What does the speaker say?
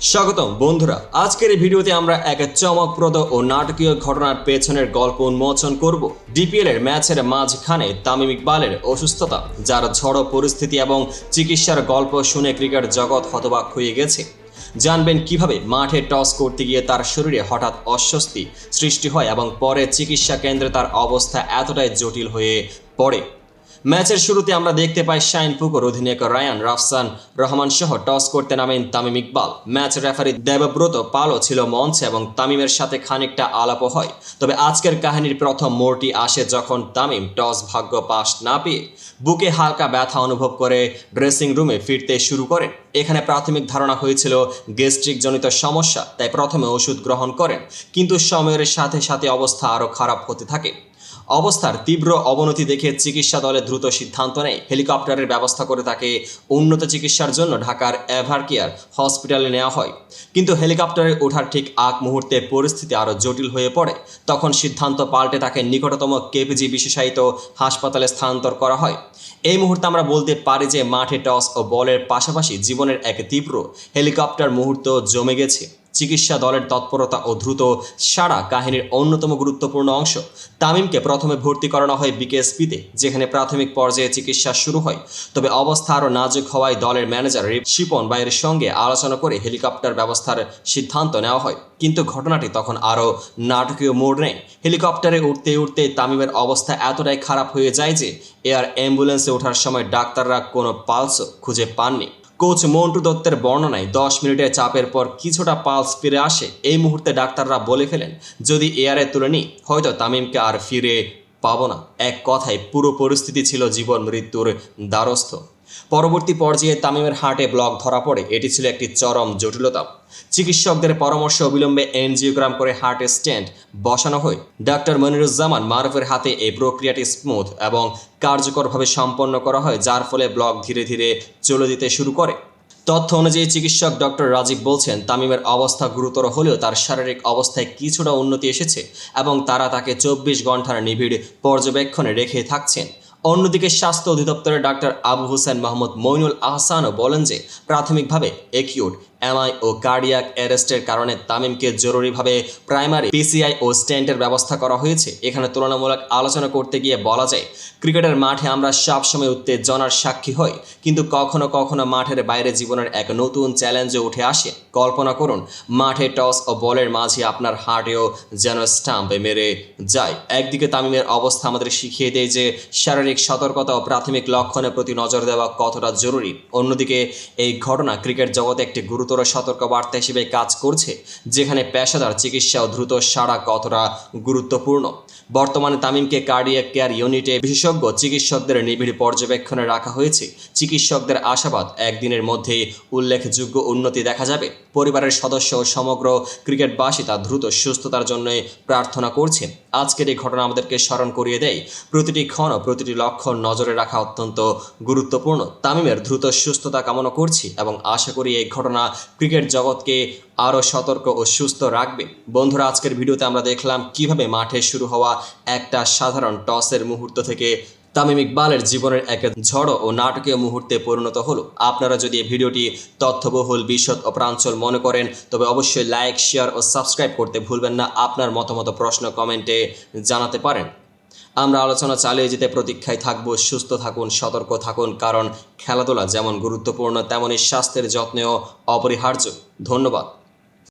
স্বাগতম, বন্ধুরা। আজকের এই ভিডিওতে আমরা এক চমকপ্রদ ও নাটকীয় ঘটনার পেছনের গল্প উন্মোচন করব। ডিপিএল এর ম্যাচের মাঝখানে তামিম ইকবালের অসুস্থতা, যার ঝড়ো পরিস্থিতি এবং চিকিৎসার গল্প শুনে ক্রিকেট জগৎ হতবাক হয়ে গেছে। জানবেন কীভাবে মাঠে টস করতে গিয়ে তার শরীরে হঠাৎ অস্বস্তি সৃষ্টি হয় এবং পরে চিকিৎসা কেন্দ্রে তার অবস্থা এতটাই জটিল হয়ে পড়ে। ম্যাচের শুরুতে আমরা দেখতে পাই শাইন পুকুর অধিনায়ক রায়ান রাফসান রহমান সহ টস করতে নামেন তামিম ইকবাল। ম্যাচ রেফারি দেবব্রত পালও ছিল মঞ্চে এবং তামিমের সাথে খানিকটা আলাপও হয়। তবে আজকের কাহিনীর প্রথম মোড়টি আসে যখন তামিম টস ভাগ্য পাস না পেয়ে বুকে হালকা ব্যথা অনুভব করে ড্রেসিং রুমে ফিরতে শুরু করেন। এখানে প্রাথমিক ধারণা হয়েছিল গ্যাস্ট্রিক জনিত সমস্যা, তাই প্রথমে ওষুধ গ্রহণ করেন। কিন্তু সময়ের সাথে সাথে অবস্থা আরও খারাপ হতে থাকে। অবস্থার তীব্র অবনতি দেখে চিকিৎসা দলে দ্রুত সিদ্ধান্ত নেয়। হেলিকপ্টারের ব্যবস্থা করে তাকে উন্নত চিকিৎসার জন্য ঢাকার এভার কেয়ার হসপিটালে নেওয়া হয়। কিন্তু হেলিকপ্টারে ওঠার ঠিক আগ মুহূর্তে পরিস্থিতি আরও জটিল হয়ে পড়ে। তখন সিদ্ধান্ত পাল্টে তাকে নিকটতম কেপিজি বিশেষায়িত হাসপাতালে স্থানান্তর করা হয়। এই মুহূর্তে আমরা বলতে পারি যে মাঠে টস ও বলের পাশাপাশি জীবনের এক তীব্র হেলিকপ্টার মুহূর্ত জমে গেছে। চিকিৎসা দলের তৎপরতা ও দ্রুত সারা কাহিনীর অন্যতম গুরুত্বপূর্ণ অংশ। তামিমকে প্রথমে ভর্তি করানো হয় বিকেএসপিতে, যেখানে প্রাথমিক পর্যায়ে চিকিৎসা শুরু হয়। তবে অবস্থা আরও নাজুক হওয়ায় দলের ম্যানেজার শিপন বাইরের সঙ্গে আলোচনা করে হেলিকপ্টার ব্যবস্থার সিদ্ধান্ত নেওয়া হয়। কিন্তু ঘটনাটি তখন আরও নাটকীয় মোড় নেয় হেলিকপ্টারে উঠতে উঠতে তামিমের অবস্থা এতটাই খারাপ হয়ে যায় যে এয়ার অ্যাম্বুলেন্সে ওঠার সময় ডাক্তাররা কোনো পালসও খুঁজে পাননি। কোচ মন্টু দত্তের বর্ণনায় দশ মিনিটের চাপের পর কিছুটা পালস ফিরে আসে। এই মুহূর্তে ডাক্তাররা বলে ফেলেন, যদি এয়ারে তুলে নিই, হয়তো তামিমকে আর ফিরে পাবো না। এক কথায়, পুরো পরিস্থিতি ছিল জীবন মৃত্যুর দ্বারস্থ। পরবর্তী পর্যায়ে তামিমের হার্টে ব্লক ধরা পড়ে। এটি ছিল একটি চরম জটিলতা। চিকিৎসকদের পরামর্শ অবিলম্বে এনজিওগ্রাম করে হার্টে স্ট্যান্ড বসানো হয়। ডাক্তার মনিরুজ্জামান মারুফের হাতে এই প্রক্রিয়াটি স্মুথ এবং কার্যকরভাবে সম্পন্ন করা হয়, যার ফলে ব্লক ধীরে ধীরে চলে দিতে শুরু করে। তথ্য অনুযায়ী চিকিৎসক ডক্টর রাজীব বলছেন, তামিমের অবস্থা গুরুতর হলেও তার শারীরিক অবস্থায় কিছুটা উন্নতি এসেছে এবং তারা তাকে চব্বিশ ঘণ্টার নিবিড় পর্যবেক্ষণে রেখে থাকছেন। অন্যদিকে স্বাস্থ্য অধিদপ্তরের ডাক্তার আবু হোসেন মোহাম্মদ মইনুল আহসানও বলেন যে প্রাথমিকভাবে একিউট এমআই ও কার্ডিয়াক অ্যারেস্টের কারণে তামিমকে জরুরিভাবে প্রাইমারি, পিসিআই ও স্ট্যান্টের ব্যবস্থা করা হয়েছে। এখানে তুলনামূলক আলোচনা করতে গিয়ে বলা যায়, ক্রিকেটের মাঠে আমরা সবসময় উত্তেজনার সাক্ষী হই, কিন্তু কখনো কখনো মাঠের বাইরে জীবনের এক নতুন চ্যালেঞ্জও উঠে আসে। কল্পনা করুন, মাঠে টস ও বলের মাঝে আপনার হার্টেও যেন স্টাম্পে মেরে যায়। একদিকে তামিমের অবস্থা আমাদের শিখিয়ে দেয় যে, শারীরিক সতর্কতা ও প্রাথমিক লক্ষণের প্রতি নজর দেওয়া কতটা জরুরি। অন্যদিকে এই ঘটনা ক্রিকেট জগতে একটি গুরুত্ব গুরুতর সতর্কবার্তা হিসেবে কাজ করছে, যেখানে পেশাদার চিকিৎসা ও দ্রুত সারা কতটা গুরুত্বপূর্ণ। বর্তমানে তামিমকে কার্ডিয়াক কেয়ার ইউনিটে বিশেষজ্ঞ চিকিৎসকদের নিবিড় পর্যবেক্ষণে রাখা হয়েছে। চিকিৎসকদের আশাবাদ একদিনের মধ্যে উল্লেখযোগ্য উন্নতি দেখা যাবে। পরিবারের সদস্য ও সমগ্র ক্রিকেটবাসী তার দ্রুত সুস্থতার জন্য প্রার্থনা করছে আজকের এই ঘটনা আমাদেরকে স্মরণ করিয়ে দেয়, প্রতিটি ক্ষণ ও প্রতিটি লক্ষণ নজরে রাখা অত্যন্ত গুরুত্বপূর্ণ। তামিমের দ্রুত সুস্থতা কামনা করছি এবং আশা করি এই ঘটনা ক্রিকেট জগৎকে আরও সতর্ক ও সুস্থ রাখবে। বন্ধুরা, আজকের ভিডিওতে আমরা দেখলাম কীভাবে মাঠে শুরু হওয়া একটা সাধারণ টসের মুহূর্ত থেকে তামিম ইকবালের জীবনের এক ঝড়ো ও নাটকীয় মুহূর্তে পরিণত হলো। আপনারা যদি এই ভিডিওটি তথ্যবহুল, বিশদ ও প্রাঞ্চল মনে করেন, তবে অবশ্যই লাইক, শেয়ার ও সাবস্ক্রাইব করতে ভুলবেন না। আপনার মতামত, প্রশ্ন, কমেন্টে জানাতে পারেন। আমরা আলোচনা চালিয়ে যেতে প্রতীক্ষায় থাকব, সুস্থ থাকুন, সতর্ক থাকুন, কারণ খেলাধুলা যেমন গুরুত্বপূর্ণ তেমনই স্বাস্থ্যের যত্নেও অপরিহার্য। ধন্যবাদ।